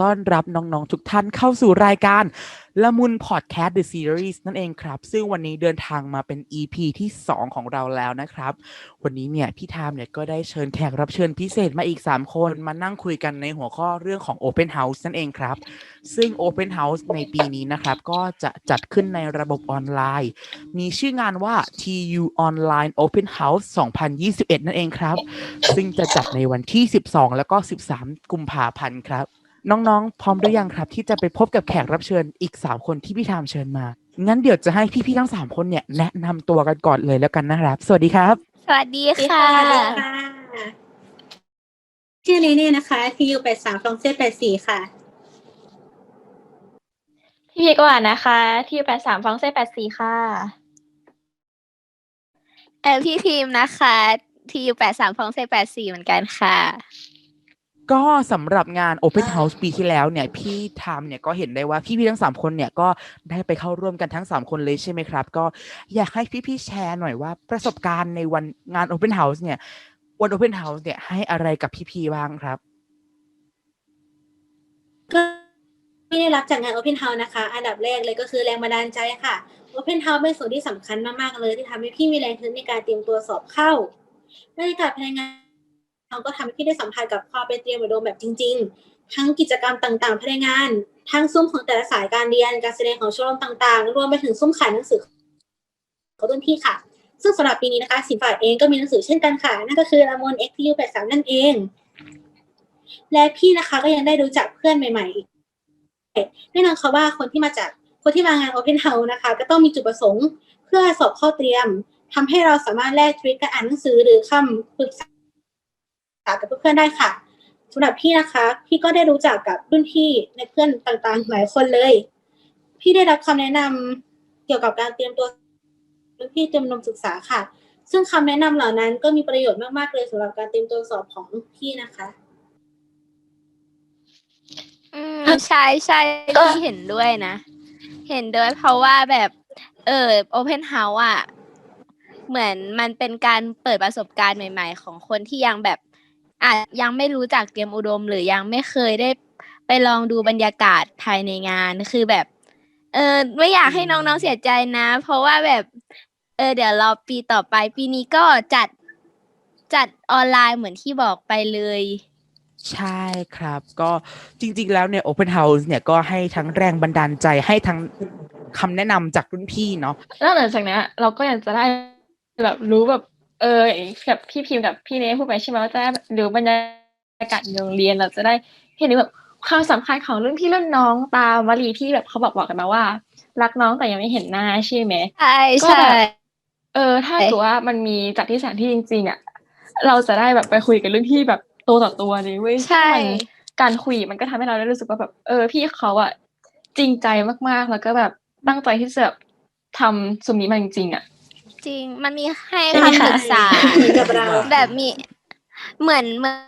ต้อนรับน้อง ๆ ทุกท่านเข้าสู่รายการละมุนพอดแคสต์ The Series นั่นเองครับ ซึ่งวันนี้เดินทางมาเป็น EP ที่ 2 ของเราแล้วนะครับ วันนี้เนี่ยพี่ทามเนี่ยก็ได้เชิญแขกรับเชิญพิเศษมาอีก 3 คนมานั่งคุยกันในหัวข้อเรื่องของ Open House นั่นเองครับ ซึ่ง Open House ในปีนี้นะครับ ก็จะจัดขึ้นในระบบออนไลน์ มีชื่องานว่า TU Online Open House 2021 นั่นเองครับ ซึ่งจะจัดในวันที่ 12 แล้วก็ 13 กุมภาพันธ์ครับ น้องๆ พร้อมหรือยังครับ ที่จะไปพบกับแขกรับเชิญอีก3คนที่พี่ทามเชิญมา งั้นเดี๋ยวจะให้พี่ๆทั้ง3คนเนี่ยแนะนำตัวกันก่อนเลยแล้วกันนะครับ สวัสดีครับ สวัสดีค่ะสวัสดีค่ะชื่อนี้เนี่ยนะคะ TU แปดสามฟองเซ่แปดสี่ค่ะ พี่พีกว่านะคะ ที่แปดสามฟองเซ่แปดสี่ค่ะ เออพี่พิมพ์นะคะ ทียูแปดสามฟองเซแปดสี่เหมือนกันค่ะ ก็สำหรับงาน Open House ปีที่แล้วเนี่ย พี่ทามเนี่ยก็เห็นได้ว่าพี่ๆทั้ง 3 คนเนี่ยก็ได้ไปเข้าร่วมกันทั้ง 3 คนเลยใช่ไหมครับ ก็อยากให้พี่ๆแชร์หน่อยว่าประสบการณ์ในวันงาน Open House เนี่ย วัน Open House เนี่ยให้อะไรกับพี่ๆบ้างครับ ก็ที่ได้รับจากงาน Open House นะคะ อันดับแรกเลยก็คือแรงบันดาลใจค่ะ Open House เป็นส่วนที่สำคัญมากๆเลย ที่ทำให้พี่มีแรงทึงในการเตรียมตัวสอบเข้าบรรยากาศภายในงาน เราก็ทำให้พี่ได้สัมผัสกับความเป็นเตรียมอุดมแบบจริง ๆ ทั้งกิจกรรมต่างๆภายในงาน ทั้งซุ้มของแต่ละสายการเรียน การแสดงของชมรมต่าง ๆ รวมไปถึงซุ้มขายหนังสือของรุ่นพี่ค่ะ ซึ่งสำหรับปีนี้นะคะสินฝ่ายเองก็มีหนังสือเช่นกันค่ะ นั่นก็คือละมน XU83 นั่นเอง และพี่นะคะก็ยังได้รู้จักเพื่อนใหม่ๆอีกแน่นอนค่ะว่าคนที่มาจากคนที่มางาน Open House นะคะ ก็ต้องมีจุดประสงค์เพื่อสอบเข้าเตรียมทำให้เราสามารถแลกทริคการอ่านหนังสือหรือคำปรึกษา กับเพื่อนๆได้ค่ะสำหรับพี่นะคะพี่ก็ได้รู้จักกับรุ่นพี่ในเพื่อนต่างๆหลายคนเลย พี่ได้รับคำแนะนำเกี่ยวกับการเตรียมตัวรุ่นพี่เตรียมนมศึกษาค่ะ ซึ่งคำแนะนำเหล่านั้นก็มีประโยชน์มากๆเลยสำหรับการเตรียมตัวสอบของพี่นะคะอืมใช่ใช่พี่เห็นด้วยนะ เห็นด้วยเพราะว่าแบบ เออโอเพนเฮาส์อะเหมือนมันเป็นการเปิดประสบการณ์ใหม่ ๆ ของคนที่ยังแบบ อาจยังไม่รู้จักเตรียมอุดม หรือยังไม่เคยได้ไปลองดูบรรยากาศภายในงานคือแบบ เออไม่อยากให้น้องๆเสียใจนะ เพราะว่าแบบ เออเดี๋ยวรอปีต่อไปปีนี้ก็จัดจัดออนไลน์เหมือนที่บอกไปเลย ใช่ครับ ก็จริง ๆ แล้วเนี่ย Open House เนี่ยก็ให้ทั้งแรงบันดาลใจให้ทั้งคำแนะนำจากรุ่นพี่เนาะนอกเหนือจากนี้เราก็อยากจะได้แบบรู้แบบ เออแบบพี่พิมพ์กับพี่เนยพูดไปใช่ไหมว่าจะได้รู้บรรยากาศในโรงเรียนเราจะได้เห็นแบบความสำคัญของรุ่นพี่รุ่นน้องตามวลีที่แบบเขาบอกบอกกันมาว่า รักน้องแต่ยังไม่เห็นหน้าใช่ไหมใช่ก็ใช่แบบเออ ถ้าเกิดว่ามันมีจัดที่สถานที่จริงๆอะเราจะได้แบบไปคุยกับรุ่นพี่แบบตัวต่อตัวเลยเว้ยใช่มันการคุยมันก็ทำให้เราได้รู้สึกว่าแบบ เออ พี่เขาอะจริงใจมากๆ แล้วก็แบบตั้งใจที่จะแบบทำสุ่มนี้มาจริงๆอะ จริง มันมีให้ใช่ไหมคำคะ ปรึกษา เหมือนกับเรา แบบมีเหมือนเหมือน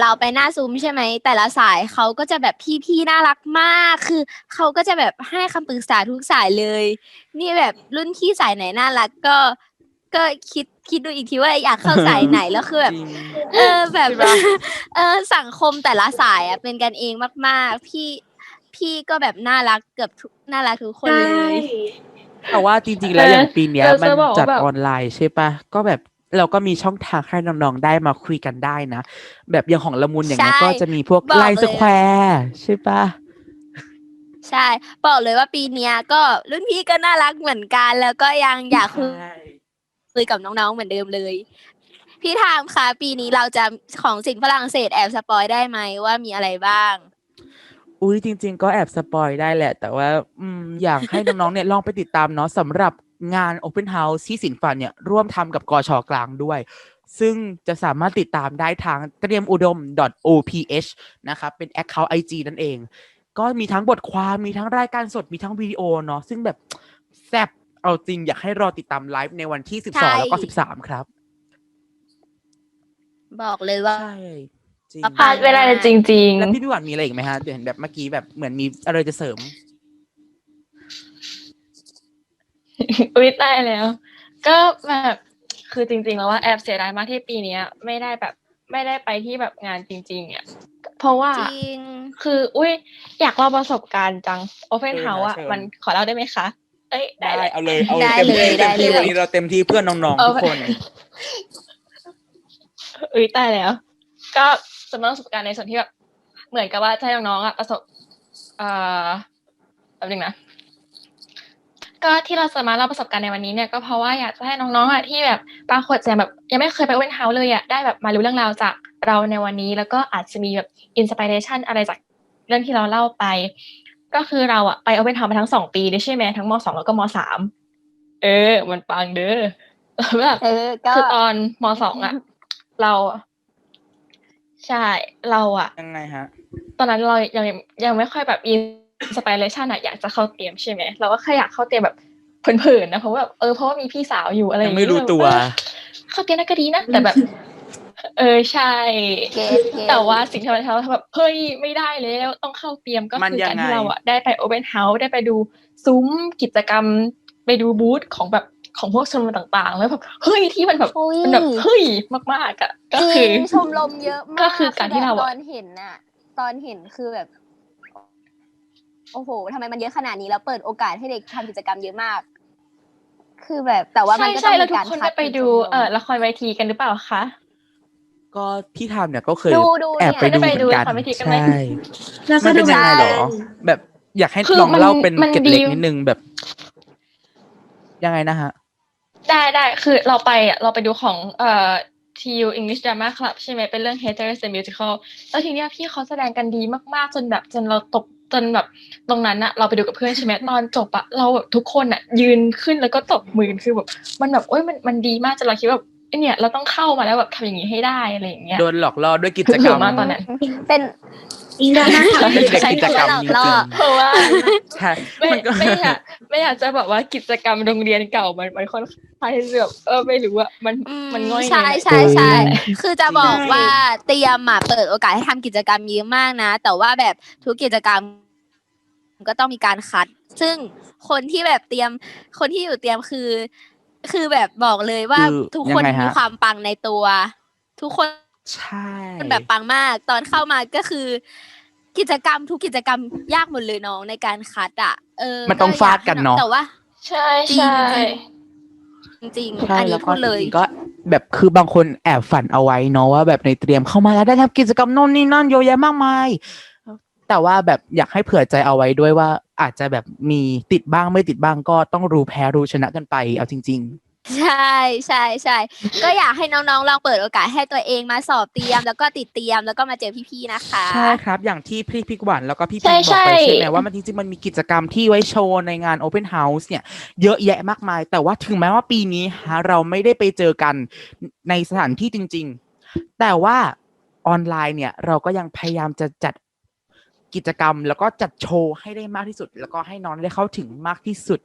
เราไปหน้าซูมใช่ไหม แต่ละสายเขาก็จะแบบพี่ๆน่ารักมาก คือเขาก็จะแบบให้คำปรึกษาทุกสายเลย นี่แบบรุ่นพี่สายไหนน่ารักก็ ก็คิดคิดดูอีกทีว่าอยากเข้าสายไหนแล้วคือแบบ จริง เออแบบใช่ปะ เออสังคมแต่ละสายอะเป็นกันเองมาก ๆ พี่พี่ก็แบบน่ารักเกือบทุกน่ารักทุกคนเลย แต่ว่าจริงๆ แล้วเอออย่างปีเนี้ยเรามันจะบอกว่าจัดแบบออนไลน์ใช่ปะก็แบบเราก็มีช่องทางให้น้องๆได้มาคุยกันได้นะ แบบอย่างของละมุนอย่างเงี้ยใช่ก็จะมีพวกบอกไลน์เลยสแควร์ใช่ปะใช่บอกเลยว่าปีเนี้ยก็รุ่นพี่ก็น่ารักเหมือนกัน แล้วก็ยังอยากคุยใช่คุยกับน้องๆเหมือนเดิมเลย พี่ทามคะปีนี้เราจะของสินฝรั่งเศสแอบสปอยได้ไหมว่ามีอะไรบ้าง อุ้ยจริง ๆ ก็แอบสปอยได้แหละ แต่ว่าอืมอยากให้น้องๆเนี่ยลองไปติดตามเนาะสำหรับงาน Open House ที่สินฝันเนี่ยร่วมทำกับกชกลางด้วย ซึ่งจะสามารถติดตามได้ทางเตรียมอุดม .oph นะครับเป็น Account IG นั่นเอง ก็มีทั้งบทความมีทั้งรายการสดมีทั้งวิดีโอเนาะซึ่งแบบแซ่บเอาจริงอยากให้รอติดตามไลฟ์ในวันที่ใช่12 แล้วก็ 13 ครับ บอกเลยว่า ใช่ จริงพลาดไม่ได้เลยจริง แล้วพี่พี่หวานมีอะไรอีกไหมฮะเดี๋ยวเห็นแบบเมื่อกี้แบบเหมือนมีอะไรจะเสริม ๆ อุ๊ยได้แล้ว ก็แบบคือจริง ๆ แล้วว่าแอบเสียดายมากที่ปีเนี้ย ไม่ได้แบบไม่ได้ไปที่แบบงานจริง ๆอะเพราะว่า จริง คืออุ้ยอยากเล่าประสบการณ์จัง Open เออ House อะเชิญ มันขอเล่าได้ไหมคะ เอ้ยได้ได้เลย เอาเลยเอาได้เต็มเลยที่ได้เต็มที่เลย วันนี้เราเต็มที่เพื่อนน้องเอๆอทุกคนเอ้ยตายแล้ว ก็ สำหรับประสบการณ์ในส่วนที่แบบเหมือนกับว่าจะให้น้องๆอะประสบเอ่อแป๊บนึงนะก็ที่เราจะมาเล่าประสบการณ์ในวันนี้เนี่ยก็เพราะว่าอยากจะให้น้องๆอะที่แบบบางคนจะแบบยังไม่เคยไปเว้นเฮาเลยอะได้แบบมารู้เรื่องราวจากเราในวันนี้ แล้วก็อาจจะมีแบบอินสปิเรชันอะไรจากเรื่องที่เราเล่าไป ก็คือเราอะไปโอเ n นเฮามาทั้งสองปีเลยใช่ไหมทั้งมสองแล้วก็มสามเออ มันปังเด้อแบบเออก็คือตอนมสองอะ เราอะ ใช่ เราอะยังไงฮะ ตอนนั้นเรายังยังไม่ค่อยแบบอินสปิเรชันอะอยากจะเข้าเตรียมใช่ไหมเราก็แค่อยากเข้าเตรียมแบบเผินๆนะเพราะว่าแบบเออเพราะว่ามีพี่สาวอยู่อะไรอยัย่างงไม่งี้รู้ตัวเออเข้าเตรียมน่าก็ดีนะแต่แบบ เออใช่เกตเกตแต่ว่าสิ่งที่เราทำแบบเฮ้ยไม่ได้แล้วต้องเข้าเตรียมก็มันคือยัการงไงที่เราอะได้ไปโอเ n นเฮาส์ได้ไปดูซุ้มกิจกรรมไปดูบูธของแบบ ของพวกชมรมต่างๆ แล้วแบบเฮ้ยที่มันแบบอุ๊ยมันแบบเฮ้ยมากๆอะก็จคืริองชมรมเยอะมากก็คือการที่เราแบบอะตอนเห็นน่ะ ตอนเห็นคือแบบ โอ้โหทำไมมันเยอะขนาดนี้แล้วเปิดโอกาสให้เด็กทำกิจกรรมเยอะมาก คือแบบ แต่ว่ามันใช่ก็ต้ใช่องแล้วมีทุกการคนคัได้ดไปดูชมรมเออละครเวทีกันหรือเปล่าคะก็ที่ทำเนี่ยก็เคยดูดูแอบเนี่ยไปดูได้เหไปมือนกันดูละครเวทีกันไหมใช่แล้วมันเป็นยังไงเหรอสนุกแบบอยากให้คือลองมันเล่าเป็นมันเกร็ดเล็กดีนิดนึงแบบ ยังไงนะฮะ ได้ได้คือเราไปอะเราไปดูของเอ่อ TU English Drama Club ใช่ไหมเป็นเรื่อง Haters the Musical แล้วทีเนี้ยพี่เขาแสดงกันดีมากๆ จนแบบจนเราตกจนแบบตรงนั้นอะเราไปดูกับเพื่อนใช่ไหมตอนจบอะเราแบบทุกคนอะยืนขึ้นแล้วก็ตบมือคือแบบมันแบบโอ้ยมันมันดีมากจนเราคิดว่าเอ้ยเนี่ยเราต้องเข้ามาแล้วแบบทำอย่างนี้ให้ได้อะไรอย่างเงี้ยโดนหลอกล่อด้วยกิจคือกรเหืรอมมากตอนนั้นเป็น อิงดราม่าค่ะเป็นเด็กกิจกรรมจล่อริงเพราะว่าๆใช่ไม่มันก็ไม่อยากไม่อยากจะบอกว่ากิจกรรมโรงเรียนเก่ามันมันค่อนข้างที่จะแบบเออไม่รู้อะมันอืมมันง่อยใช่หน่อยใช่ใช่เออคือจะบอกว่าเตรียมอะเปิดโอกาสให้ทำกิจกรรมเยอะมากนะ แต่ว่าแบบทุกกิจกรรมก็ต้องมีการคัด ซึ่งคนที่แบบเตรียมคนที่อยู่เตรียมคือ คือแบบบอกเลยว่าคือทุกคนยังไงฮะมีความปังในตัว ทุกคน ใช่แบบปังมาก ตอนเข้ามาก็คือ กิจกรรมทุกกิจกรรมยากหมดเลยน้องในการคัดอะเออมันต้องฟาดกันเนาะแต่ว่า ใช่ใช่จริงๆใช่อันแล้นี้วก็พูดเลยจริงๆก็แบบคือบางคนแอบฝันเอาไว้เนาะว่าแบบในเตรียมเข้ามาแล้วได้ทำกิจกรรมโน่นนี่นั่นเยอะแยะมากมาย แต่ว่าแบบอยากให้เผื่อใจเอาไว้ด้วยว่าอาจจะแบบมีติดบ้างไม่ติดบ้างก็ต้องรู้แพ้รู้ชนะกันไป เอาจริง ใช่ใช่ใช่ก็อยากให้น้องๆลองเปิดโอกาสให้ตัวเองมาสอบเตรียม แล้วก็ติดเตรียมแล้วก็มาเจอพี่ๆนะคะๆใช่ครับ อย่างที่พี่พิกหวานแล้วก็พี่ใช่พิกบอกไปใช่ใช่ไหมว่ามันจริงๆมันมีกิจกรรมที่ไว้โชว์ในงาน Open House เนี่ย เยอะแยะมากมาย แต่ว่าถึงแม้ว่าปีนี้ฮะเราไม่ได้ไปเจอกันในสถานที่จริง ๆ แต่ว่าออนไลน์เนี่ย เราก็ยังพยายามจะจัดกิจกรรม แล้วก็จัดโชว์ให้ได้มากที่สุด แล้วก็ให้น้องได้เข้าถึงมากที่สุด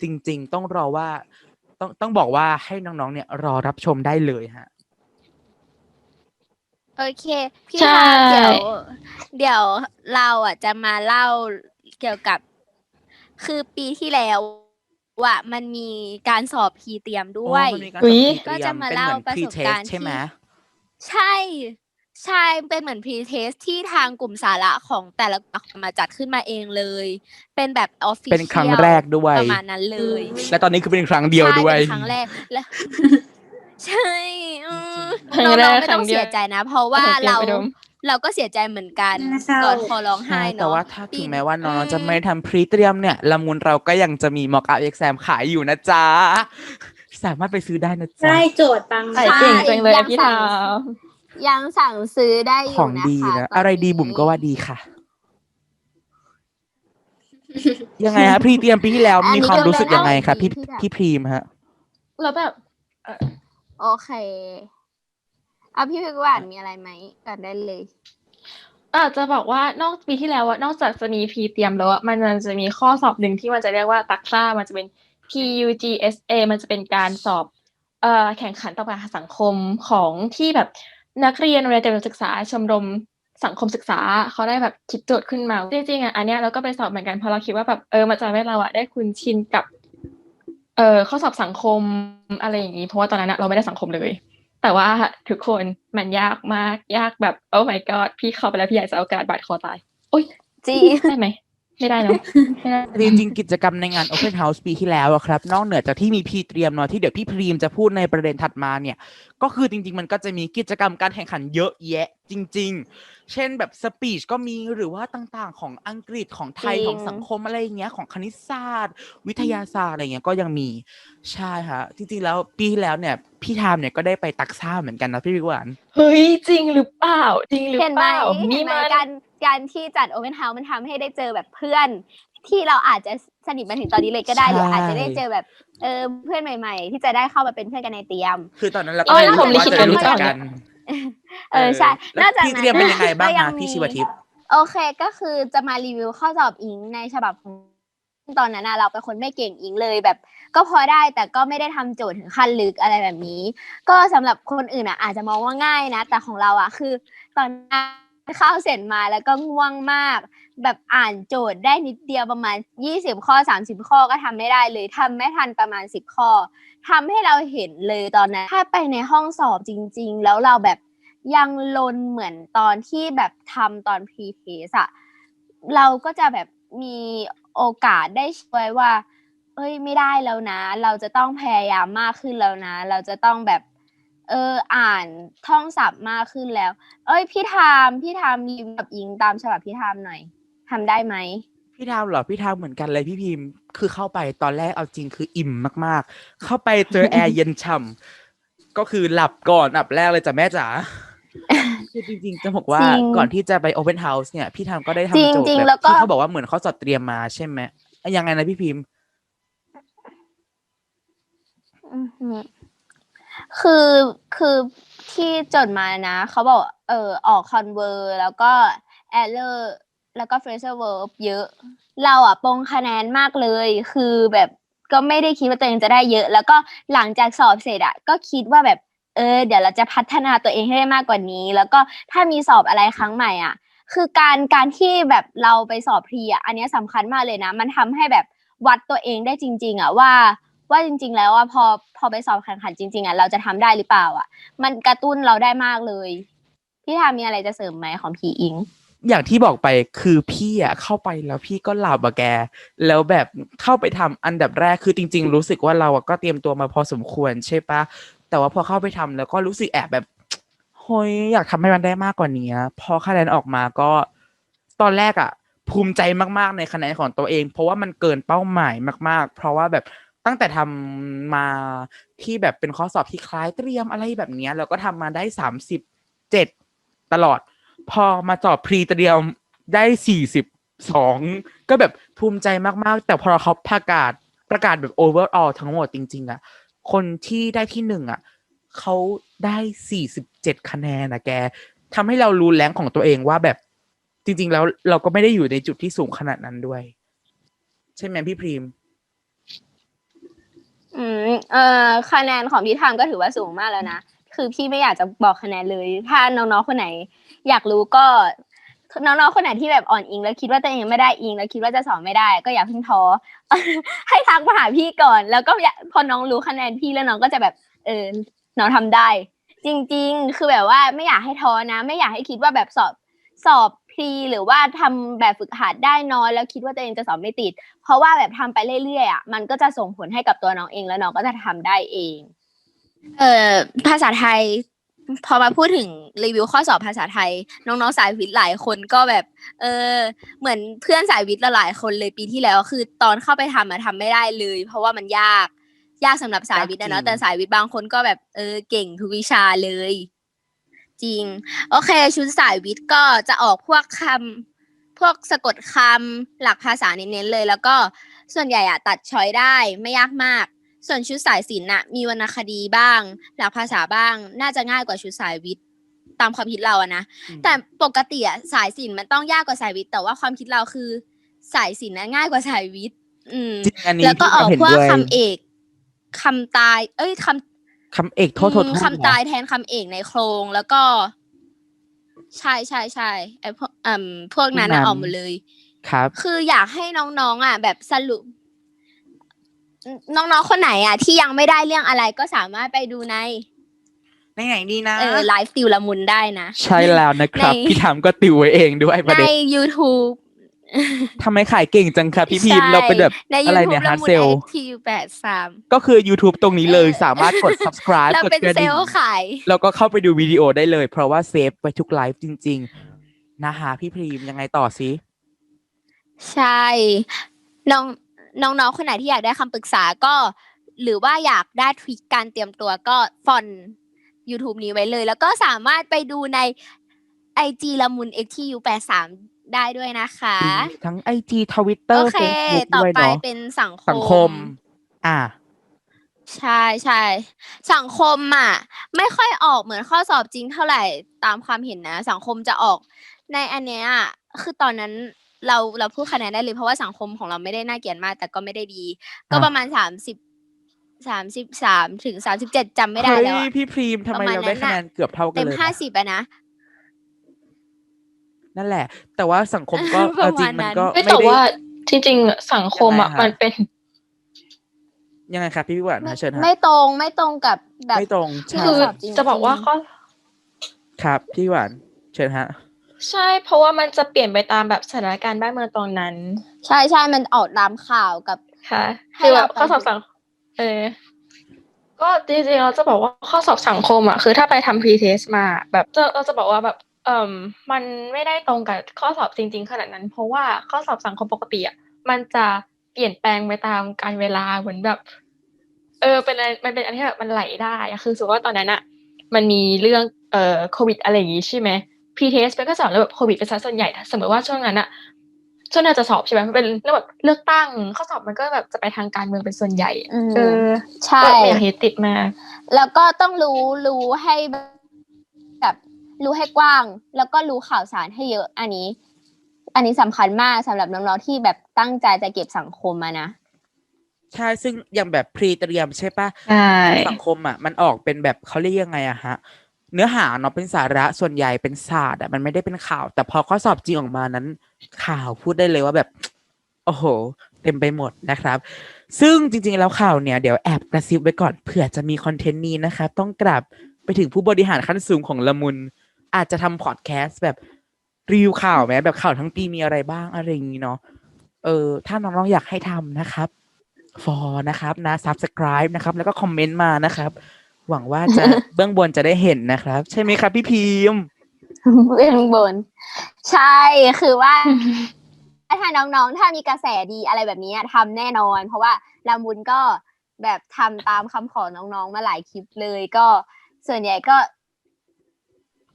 จริง ๆ ต้องรอว่า ต้องต้องบอกว่าให้น้องๆ เนี่ยรอรับชมได้เลยฮะ โอเค พี่ใช่ ทามเดี๋ยวเดี๋ยวเราอะจะมาเล่าเกี่ยวกับ คือปีที่แล้วว่ามันมีการสอบพีเตรียมด้วย โอ้มันมีการอุ๊ยสอบก็จะมาเล่าประสบการณ์ใช่ไหมที่ ใช่ ใช่ เป็นเหมือนพรีเทสที่ทางกลุ่มสาระของแต่ละกลุ่มมาจัดขึ้นมาเองเลย เป็นแบบออฟฟิเชียลเป็นครั้งแรกด้วยประมาณนั้นเลย และตอนนี้คือเป็นครั้งเดียวใช่ด้วยเป็นครั้งแรกและใช่อืมครั้น้งแรองกๆไม่ต้องครั้งเดียวเสียใจนะ เพราะว่าโอเคเราไปดมเราก็เสียใจเหมือนกันน่าเศร้าก่อนพอร้องไห้ใช่เนาะแต่ว่าถ้าปีถึงแม้ว่าน้องอืมๆจะไม่ทำพรีเตรียมเนี่ยละมุนเราก็ยังจะมี mock up exam ขายอยู่นะจ๊ะ สามารถไปซื้อได้นะจ๊ะได้โจทย์ปังใส่เก่งจังเลยพี่ทาม ยังสั่งซื้อได้อขอยู่งนะดีคะนะตนอะไรดีนี้บุ๋มก็ว่าดีค่ะ ยังไงฮะพรีเตรียมปีที่แล้วอันนี้มีความก็รู้สึกเป็นยังไงครับเรื่พี่องดีที่แบบ พี่พรีมฮะ แล้วแบบ โอเคเอาพี่พิกหวานมีอะไรไหมก่อนได้เลย อาจจะบอกว่านอกปีที่แล้วอะนอกจากจะมีพีเตรียมแล้วอะมันจะมีข้อสอบหนึ่งที่มันจะเรียกว่าตักซ่ามันจะเป็น PUGSA มันจะเป็นการสอบเอ่อแข่งขันต่อปัญหาสังคมของที่แบบ นักเรียนโรงเรียนเตรียมศึกษาชมรมสังคมศึกษาเขาได้แบบคิดโจทย์ขึ้นมา จริงๆอะอันเนี้ยเราก็ไปสอบเหมือนกันเพราะเราคิดว่าแบบเออมันจะทำให้เราอะได้คุ้นชินกับ เอ่อข้อสอบสังคมอะไรอย่างนี้เพราะว่าตอนนั้นอะเราไม่ได้สังคมเลย แต่ว่าทุกคนมันยากมากยากแบบโอ้ my god พี่เข้าไปแล้วพี่อยากจะเอากระดาษบาดคอตายจริงได้ไหม ไม่ได้เนาะไม่ได้จริงๆกิจกรรมในงาน Open House ปีที่แล้วอะครับ นอกเหนือจากที่มีพีเตรียมเนาะที่เดี๋ยวพี่พรีมจะพูดในประเด็นถัดมาเนี่ย ก็คือจริง ๆ มันก็จะมีกิจกรรมการแข่งขันเยอะแยะจริง ๆ เช่นแบบสปีชก็มีหรือว่าต่างๆ ของอังกฤษของไทยจริง ของสังคมอะไรอย่างเงี้ยของคณิตศาสตร์ วิทยาศาสตร์อะไรเงี้ยก็ยังมีใช่ค่ะจริงๆแล้วปีที่แล้วเนี่ยพี่ทามเนี่ยก็ได้ไปตักซ่าเหมือนกันนะพี่วิกหวาน เฮ้ยจริงหรือเปล่า จริงหรือเห็นเปไหมล่าเห็มีนไหมมันการการที่จัดโอเ n นเฮาส์มันทำให้ได้เจอแบบเพื่อน ที่เราอาจจะสนิทมาถึงตอนนี้เลยก็ได้ใช่หรืออาจจะได้เจอแบบเออเพื่อนใหม่ ๆ ที่จะได้เข้ามาเป็นเพื่อนกันในเตรียม คือตอนนั้นเราเอ้ก็ยไม่รู้ผมว่าลิขิตจะได้รู้จักกันกัน เออใช่แล้วนอกจากพี่นั้นเตรียมเป็นยังไงบ้างก็ยันะงพี่มีชิวทิพย์โอเคก็คือจะมารีวิวข้อสอบอิงในฉบับของตอนนั้นนะเราเป็นคนไม่เก่งอิงเลยแบบ ก็พอได้แต่ก็ไม่ได้ทำโจทย์ถึงขั้นลึกอะไรแบบนี้ ก็สำหรับคนอื่นอะอาจจะมองว่าง่ายนะ แต่ของเราอะคือ ตอนนั้นเข้าเสร็จมาแล้วก็ง่วงมาก แบบอ่านโจทย์ได้นิดเดียวประมาณ 20 ข้อ 30 ข้อก็ทำไม่ได้เลยทำไม่ทันประมาณ 10 ข้อทำให้เราเห็นเลยตอนนั้น ถ้าไปในห้องสอบจริง ๆ แล้วเราแบบยังลนเหมือนตอนที่แบบทำตอนพรีเทสอะเราก็จะแบบมีโอกาสได้ช่วยว่า เอ้ยไม่ได้แล้วนะ เราจะต้องพยายามมากขึ้นแล้วนะ เราจะต้องแบบ เอออ่านท่องศัพท์มากขึ้นแล้ว เอ้ย พี่ทามพี่ทามรีวิวกับอิงตามฉบับพี่ทามหน่อยทำได้ไหม พี่ทามเหรอพี่ทามเหมือนกันเลยพี่พิมพ์คือเข้าไปตอนแรกเอาจริงคืออิ่มมากๆ เข้าไปเจอแอร์เย็นฉ่ำก็คือหลับก่อนอันดับแรกเลยจ้ะแม่จ๋าคือจริงๆจะบอกว่าจริงก่อนที่จะไปโอเพนเฮาส์เนี่ยพี่ทามก็ได้จริทำงโจทย์จริงแบแล้วบก็ ที่เขาบอกว่าเหมือนเขาสอบเตรียมมาใช่ไหมยังไงนะพี่พิมพ์ อือหือ คือคือที่จดมานะ เขาบอก เออออกคอนเวอร์แล้วก็แอร์เลอร์แล้วก็เฟรเซอร์เวิร์บเยอะ เราอะปงคะแนนมากเลย คือแบบก็ไม่ได้คิดว่าตัวเองจะได้เยอะ แล้วก็หลังจากสอบเสร็จอะก็คิดว่าแบบ เออ เดี๋ยวเราจะพัฒนาตัวเองให้ได้มากกว่านี้ แล้วก็ถ้ามีสอบอะไรครั้งใหม่อะ คือการการที่แบบเราไปสอบพรีอะอันนี้ยสำคัญมากเลยนะ มันทำให้แบบวัดตัวเองได้จริง ๆ อะว่า ว่าจริง ๆ แล้วอะพอพอไปสอบแข่งขันจริง ๆอะเราจะทำได้หรือเปล่า อะ มันกระตุ้นเราได้มากเลย พี่ทามีอะไรจะเสริมไหมของพีอิงอย่างที่บอกไปคือพี่อะเข้าไปแล้วพี่ก็หลับอะแก แล้วแบบเข้าไปทำอันดับแรกคือจริง ๆ รู้สึกว่าเราอะก็เตรียมตัวมาพอสมควรใช่ปะแต่ว่าพอเข้าไปทำแล้วก็รู้สึกแอบแบบเฮ้ยอยากทำให้มันได้มากกว่านี้พอคะแนนออกมาก็ ตอนแรกอะ ภูมิใจมากๆในคะแนนของตัวเอง เพราะว่ามันเกินเป้าหมายมาก ๆ เพราะว่าแบบ ตั้งแต่ทำมาที่แบบเป็นข้อสอบที่คล้ายเตรียมอะไรแบบเนี้ยเราก็ทำมาได้สามสิบเจ็ดตลอด พอมาสอบพรีเตรียมได้สี่สิบสองก็แบบภูมิใจมากๆ แต่พอเขาประกาศประกาศแบบ overall ทั้งหมดจริง ๆอะคนที่ได้ที่หนึ่งอะเขาได้สี่สิบเจ็ดคะแนนนะแกทำให้เรารู้แรงของตัวเองว่าแบบจริง ๆ แล้วเราก็ไม่ได้อยู่ในจุดที่สูงขนาดนั้นด้วย ใช่ไหมพี่พรีม อืมเอ่อคะแนนของพี่ทามก็ถือว่าสูงมากแล้วนะ คือพี่ไม่อยากจะบอกคะแนนเลย ถ้าน้องๆคนไหน อยากรู้ก็น้องๆคนไหนที่แบบอ่อนอิงแล้วคิดว่าตัวเองไม่ได้อิงแล้วคิดว่าจะสอบไม่ได้ ก็อย่าเพิ่งท้อให้ทักมาหาพี่ก่อน แล้วก็พอน้องรู้คะแนนพี่แล้วน้องก็จะแบบ เออน้องทำได้ จริง ๆ คือแบบว่าไม่อยากให้ท้อนะ ไม่อยากให้คิดว่าแบบสอบสอบ รีหรือว่าทำแบบฝึกหัดได้น้อยแล้วคิดว่าตัวเองจะสอบไม่ติด เพราะว่าแบบทำไปเรื่อยๆอะมันก็จะส่งผลให้กับตัวน้องเองแล้วน้องก็จะทำได้เอง เอ่อภาษาไทย พอมาพูดถึงรีวิวข้อสอบภาษาไทย น้องๆสายวิทย์หลายคนก็แบบ เออเหมือนเพื่อนสายวิทย์หลายๆคนเลยปีที่แล้ว คือตอนเข้าไปทำอะทำไม่ได้เลย เพราะว่ามันยากยากสำหรับสายวิทย์นะเนาะยากจริงแต่สายวิทย์บางคนก็แบบเออเก่งทุกวิชาเลย จริง โอเค ชุดสายวิทย์ก็จะออกพวกคำพวกสะกดคำหลักภาษาเน้นๆเลย แล้วก็ส่วนใหญ่อะตัดช้อยได้ไม่ยากมาก ส่วนชุดสายศิลป์น่ะมีวรรณคดีบ้าง หลักภาษาบ้าง น่าจะง่ายกว่าชุดสายวิทย์ตามความคิดเราอะนะ แต่ปกติอะสายศิลป์มันต้องยากกว่าสายวิทย์แต่ว่าความคิดเราคือ สายศิลป์น่ะง่ายกว่าสายวิทย์ อืม จริงอันนี้แล้วก็พี่ออกเห็นพวกด้วยคำเอกคำตาย เอ้ยคำ คำเอกโทษโทษอืมโทษคำตายแทนคำเอกในโครงแล้วก็ ใช่ใช่ใช่ไอพวกอืมพวกนั้นน่ะออกหมดเลย ครับ คืออยากให้น้องๆอะ แบบสรุป น้องๆคนไหนอะ ที่ยังไม่ได้เรื่องอะไรก็สามารถไปดูในไหนๆดีนะ เออไลฟ์ติวละมุนได้นะ ใช่แล้วนะครับ ใน พี่ถามก็ติวไว้เองด้วยประใน เด็น YouTube ทำไมขายเก่งจังครับพี่พีมใช่เราเป็นแบบในอะไร YouTube เนี่ยละฮาร์ดมุนเซลทีแปดสามก็คือ YouTube ตรงนี้เลยเออสามารถกด subscribe เรากดเป็นกระเซดิ่ลงล์ขายแล้วก็เข้าไปดูวิดีโอได้เลย เพราะว่าเซฟไว้ทุกไลฟ์จริง ๆ นะฮะพี่พรีมยังไงต่อสิ ใช่น้องน้องๆคนไหนที่อยากได้คำปรึกษาก็ หรือว่าอยากได้ทริคการเตรียมตัวก็ฟอน YouTube นี้ไว้เลย แล้วก็สามารถไปดูใน IG ละมุน XTU 8 3 ได้ด้วยนะคะมีทั้ง IG Twitter โอเค Facebook ต่อด้วยไปเนาะเป็นสังคม สังคม อ่า ใช่ใช่สังคมอะ ไม่ค่อยออกเหมือนข้อสอบจริงเท่าไหร่ตามความเห็นนะ สังคมจะออกในอันเนี้ยอะคือตอนนั้นเราเราพูดคะแนนได้เลยเพราะว่าสังคมของเราไม่ได้น่าเกลียดมาก แต่ก็ไม่ได้ดี ก็อะประมาณสามสิบสามสิบสามถึงสามสิบเจ็ดจำไม่ได้เฮ้ยแล้วอะพี่พรีมทำไมประมาณเราได้นั้นคะน่ะ แนนเกือบเท่ากันเต็มเลยห้านะสิบอะนะ นั่นแหละ แต่ว่าสังคมก็ประเอาจริงมาณมันนั้นก็ไม่ไม่แต่ได้ว่าจริงๆอะสังคมอะยังไงฮะมันเป็น ยังไงครับพี่พิวัฒน์นะเชิญฮะไม่ตรงไม่ตรงกับแบบไม่ตรงที่ใช่คือข้สอบจริงจะบอกว่าจริงข้อครับพี่หวานเชิญฮะใช่เพราะว่ามันจะเปลี่ยนไปตามแบบสถานการณ์บ้านเมืองตอนนั้น ใช่ใช่มันออกตามข่าวกับค่ะให้คือแบบเราข้อสอบสังเออ ก็จริงๆเราจะบอกว่าข้อสอบสังคมอะคือถ้าไปทำ pre-test มา แบบจะเราจะบอกว่าแบบ เอ่มมันไม่ได้ตรงกับข้อสอบจริง ๆ ขนาดนั้น เพราะว่าข้อสอบสังคมปกติอะมันจะเปลี่ยนแปลงไปตามการเวลาเหมือนแบบ เออเป็นอะไรมันเป็นอันที่แบบมันไหลได้อะคือสมมติว่าตอนนั้นอะมันมีเรื่องเอ่อโควิดอะไรอย่างงี้ใช่ไหม pre-test มันก็สอนเรื่องแบบโควิดเป็นซะส่วนใหญ่ถ้าสมมติว่าช่วงนั้นอะช่วงนั้นจะสอบใช่ไหมมันเป็นเรื่องแบบเลือกตั้งข้อสอบมันก็แบบจะไปทางการเมืองเป็นส่วนใหญ่อืมเออใช่ก็ไม่อยากให้ติดมากแล้วก็ต้องรู้รู้ให้แบบ รู้ให้กว้าง แล้วก็รู้ข่าวสารให้เยอะ อันนี้ อันนี้สำคัญมากสำหรับน้องๆที่แบบตั้งใจจะเก็บสังคมมานะใช่ซึ่งอย่างแบบพรีเตรียมใช่ปะใช่สังคมอะ มันออกเป็นแบบเขาเรียกยังไงอะฮะ เนื้อหาเนาะเป็นสาระส่วนใหญ่เป็นศาสตร์อะมันไม่ได้เป็นข่าว แต่พอข้อสอบจริงออกมานั้น ข่าวพูดได้เลยว่าแบบ โอ้โห เต็มไปหมดนะครับ ซึ่งจริง ๆ แล้วข่าวเนี่ยเดี๋ยวแอบกระซิบไว้ก่อนเผื่อจะมีคอนเทนต์นี้นะครับต้องกลับไปถึงผู้บริหารขั้นสูงของละมุน อาจจะทำพอดแคสต์แบบรีวิวข่าวไหมแบบข่าวทั้งปีมีอะไรบ้างอะไรอย่างนี้เนาะเออถ้าน้องๆอยากให้ทำนะครับฟอนะครับนะ subscribe นะครับ แล้วก็คอมเมนต์มานะครับ หวังว่าจะเบื้องบนจะได้เห็นนะครับ ใช่ไหมครับพี่พิมพ์เบื้องบน ใช่คือว่าถ้าน้องๆ ถ้ามีกระแสดีอะไรแบบนี้ทำแน่นอน เพราะว่าลามุนก็แบบทำตามคำขอน้องๆ มาหลายคลิปเลย ก็ส่วนใหญ่ก็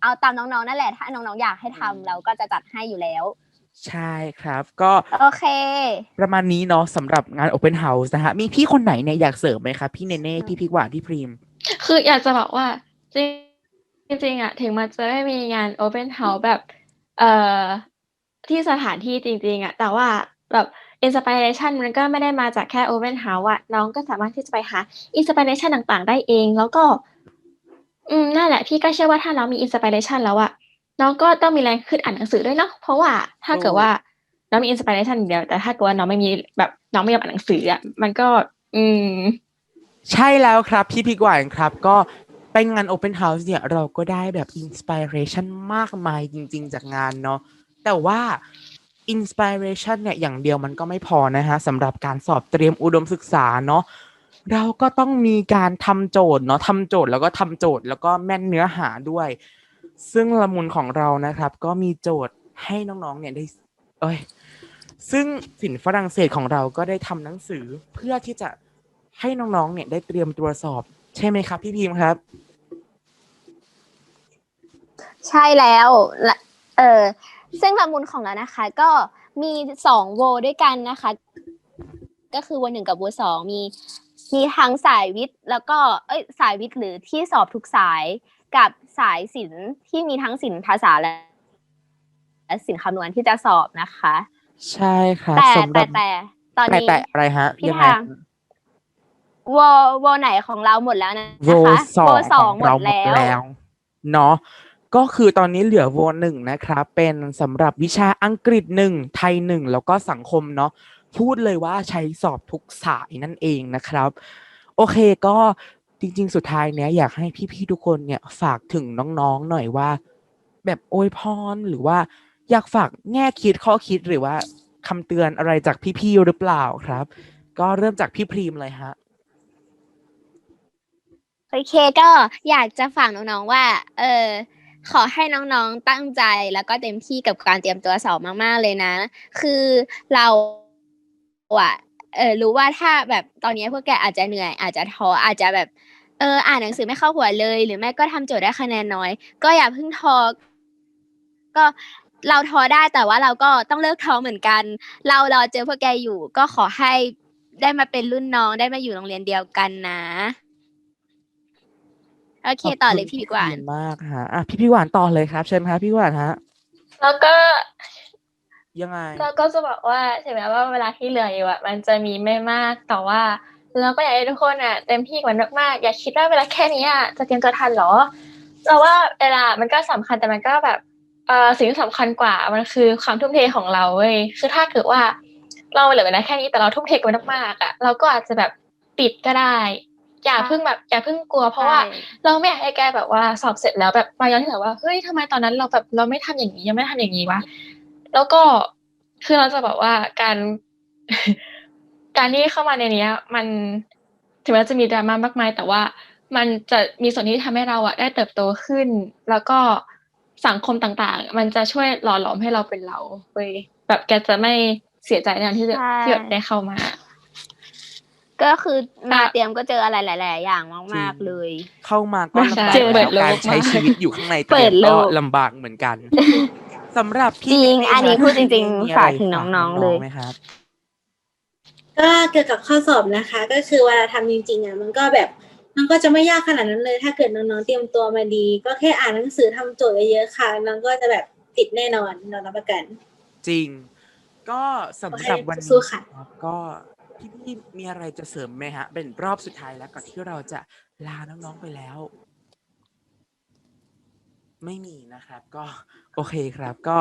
เอาตามน้องๆนั่นแหละ ถ้าน้องๆอยากให้ทำเราก็จะจัดให้อยู่แล้ว ใช่ครับ ก็โอเค ประมาณนี้เนาะสำหรับงาน Open House นะฮะ มีพี่คนไหนเนี่ยอยากเสริมไหมครับ พี่เนเน่พี่พิกหวานพี่พรีม คืออยากจะบอกว่าจริงจริงๆอะถึงมันจะไม่มีงาน Open House แบบ เอ่อ ที่สถานที่จริง ๆอะแต่ว่าแบบอินสปิเรชันมันก็ไม่ได้มาจากแค่ Open House อะน้องก็สามารถที่จะไปหาอินสปิเรชันต่างๆ ได้เอง แล้วก็ อืม นั่นแหละ พี่ก็เชื่อว่า ถ้าน้องมีอินสปิเรชันแล้วอะ น้องก็ต้องมีแรงขึ้นอ่านหนังสือด้วยเนาะ เพราะว่าถ้าเกิดว่าน้องมีอินสปิเรชันอย่างเดียว แต่ถ้าเกิดว่าน้องไม่มี แบบน้องไม่ยอมอ่านหนังสืออะ มันก็ อืม ใช่แล้วครับ พี่พิกหวานครับ ก็ไปงาน Open House เนี่ย เราก็ได้แบบอินสปิเรชันมากมายจริง ๆ จากงานเนาะ แต่ว่าอินสปิเรชันเนี่ย อย่างเดียวมันก็ไม่พอนะฮะสำหรับการสอบเตรียมอุดมศึกษาเนาะ เราก็ต้องมีการทำโจทย์เนาะทำโจทย์แล้วก็ทำโจทย์แล้วก็แม่นเนื้อหาด้วย ซึ่งละมุนของเรานะครับ ก็มีโจทย์ให้น้องๆเนี่ยได้ เอ้ยซึ่งสินฝรั่งเศสของเราก็ได้ทำหนังสือเพื่อที่จะให้น้องๆเนี่ยได้เตรียมตัวสอบ ใช่ไหมครับ พี่พิมครับ ใช่แล้วเออซึ่งละมุนของเรานะคะ ก็มีสองโวด้วยกันนะคะ ก็คือโวหนึ่งกับโวสองมี มีทั้งสายวิทย์แล้วก็เอ้ยสายวิทย์หรือที่สอบทุกสายกับสายศิลป์ที่มีทั้งศิลป์ภาษาและและศิลป์คำนวณที่จะสอบนะคะ ใช่ครับแต่สำหแต่รับแต่ตอนแต่นี้แต่อะไรฮะพี่ยังไงทางโวโวไหนของเราหมดแล้วนะโวนะคะสองโวสขอองงหมเราดหมดแล้วแล้วเนาะก็คือตอนนี้เหลือโวหนึ่งนะครับ เป็นสำหรับวิชาอังกฤษหนึ่งไทยหนึ่งแล้วก็สังคมเนาะ พูดเลยว่าใช้สอบทุกสายนั่นเองนะครับ โอเคก็จริง ๆ สุดท้ายเนี้ยอยากให้พี่ๆทุกคนเนี่ยฝากถึงน้องๆหน่อยว่า แบบอวยพรหรือว่า อยากฝากแง่คิดข้อคิดหรือว่าคำเตือนอะไรจากพี่ๆหรือเปล่าครับ ก็เริ่มจากพี่พรีมเลยฮะโอเคก็อยากจะฝากน้องๆว่า เออขอให้น้องๆตั้งใจแล้วก็เต็มที่กับการเตรียมตัวสอบมากๆเลยนะ คือเรา อะเออรู้ว่าถ้าแบบตอนนี้พวกแกอาจจะเหนื่อย อาจจะท้ออาจจะแบบเอออ่านหนังสือไม่เข้าหัวเลย หรือแม่ก็ทำโจทย์ได้คะแนนน้อย ก็อย่าเพิ่งท้อก็เราท้อได้แต่ว่าเราก็ต้องเลิกท้อเหมือนกัน เรารอเจอพวกแกอยู่ ก็ขอให้ได้มาเป็นรุ่นน้องได้มาอยู่โรงเรียนเดียวกันนะโอเคต่อเลยพี่กวานขอบคุณมากฮะอะพี่พี่หวานต่อเลยครับ เชิญครับพี่หวานฮะแล้วก็ ยังไง เราก็จะบอกว่าถึงแม้ว่าเวลาที่เหลืออยู่อะมันจะมีไม่มากแต่ว่าเราก็อยากให้ทุกคนอะเต็มที่กับมันมากๆอย่าคิดว่าเวลาแค่นี้อะจะเตรียมตัวทันเหรอเราว่าเวลามันก็สำคัญแต่มันก็แบบเอ่อสิ่งที่สำคัญกว่ามันคือความทุ่มเทของเราเว้ยคือถ้าเกิดว่าเราเหลือเวลาแค่นี้แต่เราทุ่มเทกับมันมากๆอะเราก็อาจจะแบบปิดก็ได้อย่าเพิ่งแบบอย่าเพิ่งกลัวเพราะว่าเราไม่อยากให้แกแบบว่าสอบเสร็จแล้วแบบมาย้อนที่แบบว่าเฮ้ยทำไมตอนนั้นเราแบบเราไม่ทำอย่างนี้ยังไม่ทำอย่างนี้วะ แล้วก็คือเราจะบอกว่าการการที่เข้ามาในเนี้ย มันถึงแม้จะมีดราม่ามากมาย แต่ว่ามันจะมีส่วนที่ทำให้เราอะได้เติบโตขึ้น แล้วก็สังคมต่างๆ มันจะช่วยหล่อหลอมให้เราเป็นเราเว้ยแบบแกจะไม่เสียใจในการที่จะใช่ที่แบบได้เข้ามา ก็คือมาอะเตรียมก็เจออะไรหลาย ๆ อย่างมากๆเลย เข้ามาก็ลำบากเจอเปิแล้ดวโลกการใช้มากชีวิตอยู่ข้างในเปิดโลก็กลำบากเหมือนกัน สำหรับพี่จริงเมย์อันนี้ะพูดจริงๆมีะไฝากถึงน้องๆเลย ไหมครับ ก็เกี่ยวกับข้อสอบนะคะ ก็คือเวลาทำจริงๆอะมันก็แบบมันก็จะไม่ยากขนาดนั้นเลย ถ้าเกิดน้องๆเตรียมตัวมาดี ก็แค่อ่านหนังสือทำโจทย์เยอะๆค่ะน้องก็จะแบบติดแน่นอนเรารับประกัน จริง ก็สำหรับวันสู้นี้ค่ะ ครับก็พี่พี่ๆมีอะไรจะเสริมไหมฮะ เป็นรอบสุดท้ายแล้วก่อนที่เราจะลาน้องๆไปแล้ว ไม่มีนะครับ ก็โอเคครับ ก็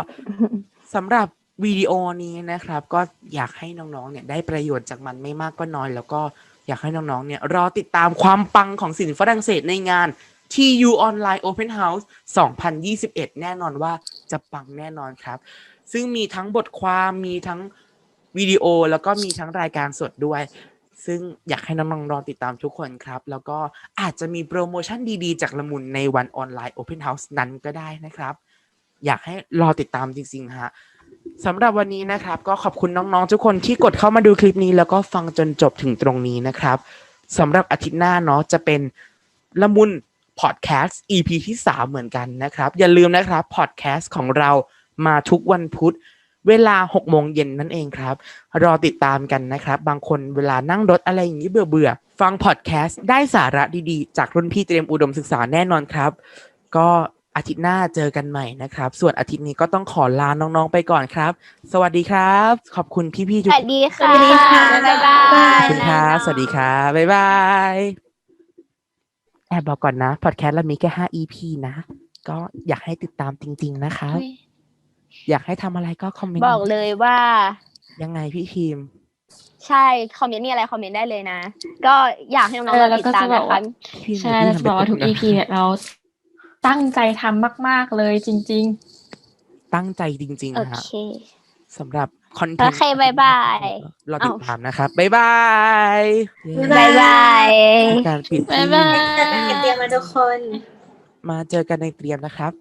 สำหรับวิดีโอนี้นะครับ ก็อยากให้น้องๆเนี่ยได้ประโยชน์จากมันไม่มากก็น้อย แล้วก็อยากให้น้องๆเนี่ยรอติดตามความปังของสินฝรั่งเศสในงาน TU Online Open House 2021 แน่นอนว่าจะปังแน่นอนครับ ซึ่งมีทั้งบทความมีทั้งวิดีโอแล้วก็มีทั้งรายการสดด้วย ซึ่งอยากให้น้องๆรอติดตามทุกคนครับ แล้วก็อาจจะมีโปรโมชั่นดีๆ จากละมุนในวันออนไลน์ Open House นั้นก็ได้นะครับ อยากให้รอติดตามจริงๆฮะสำหรับวันนี้นะครับ ก็ขอบคุณน้องๆทุกคนที่กดเข้ามาดูคลิปนี้ แล้วก็ฟังจนจบถึงตรงนี้นะครับสำหรับอาทิตย์หน้าเนาะจะเป็นละมุนพอดแคสต์ EP ที่ 3 เหมือนกันนะครับ อย่าลืมนะครับพอดแคสต์ของเรามาทุกวันพุธ เวลา6โมงเย็นนั่นเองครับ รอติดตามกันนะครับ บางคนเวลานั่งรถอะไรอย่างนี้เบื่อเบื่อๆฟังพอดแคสต์ได้สาระดีๆ จากรุ่นพี่เตรียมอุดมศึกษาแน่นอนครับ ก็อาทิตย์หน้าเจอกันใหม่นะครับ ส่วนอาทิตย์นี้ก็ต้องขอลาน้องๆไปก่อนครับ สวัสดีครับ ขอบคุณพี่ๆสทุกวัคสนดีค่ะสวัสดีค่ะบ๊ายบาบ๊ายบายยขอบคุณครับสวัสดีครับบ๊ายบายแอบบอกก่อนนะพอดแคสต์เรามีแค่5 EP นะ ก็อยากให้ติดตามจริง ๆ นะครับ อยากให้ทำอะไรก็คอมเมนต์บอกเลยว่า ยังไงพี่พิมพ์ ใช่ คอมเมนต์มีอะไรคอมเมนต์ได้เลยนะ ก็อยากให้น้องเอๆอรอแล้วติดก็ตามจะบอนะกคะว่าพี่พิมพ์ใช่เดี๋เรายวจะบอกว่าทุกพี่ EP ทำไปเนี่ยเราตั้งใจทำมาก ๆ เลยจริงๆตั้งใจจริงโอๆนะฮะเค สำหรับ คอนเทนโอต์เคบ๊ายบายรอติดตามนะครับ บ๊ายบายบ๊ายบายบ๊ายบาย การปิดบ๊ายบายเจอกันกันเตรียมมาทุกคน มาเจอกันในเตรียมนะครับ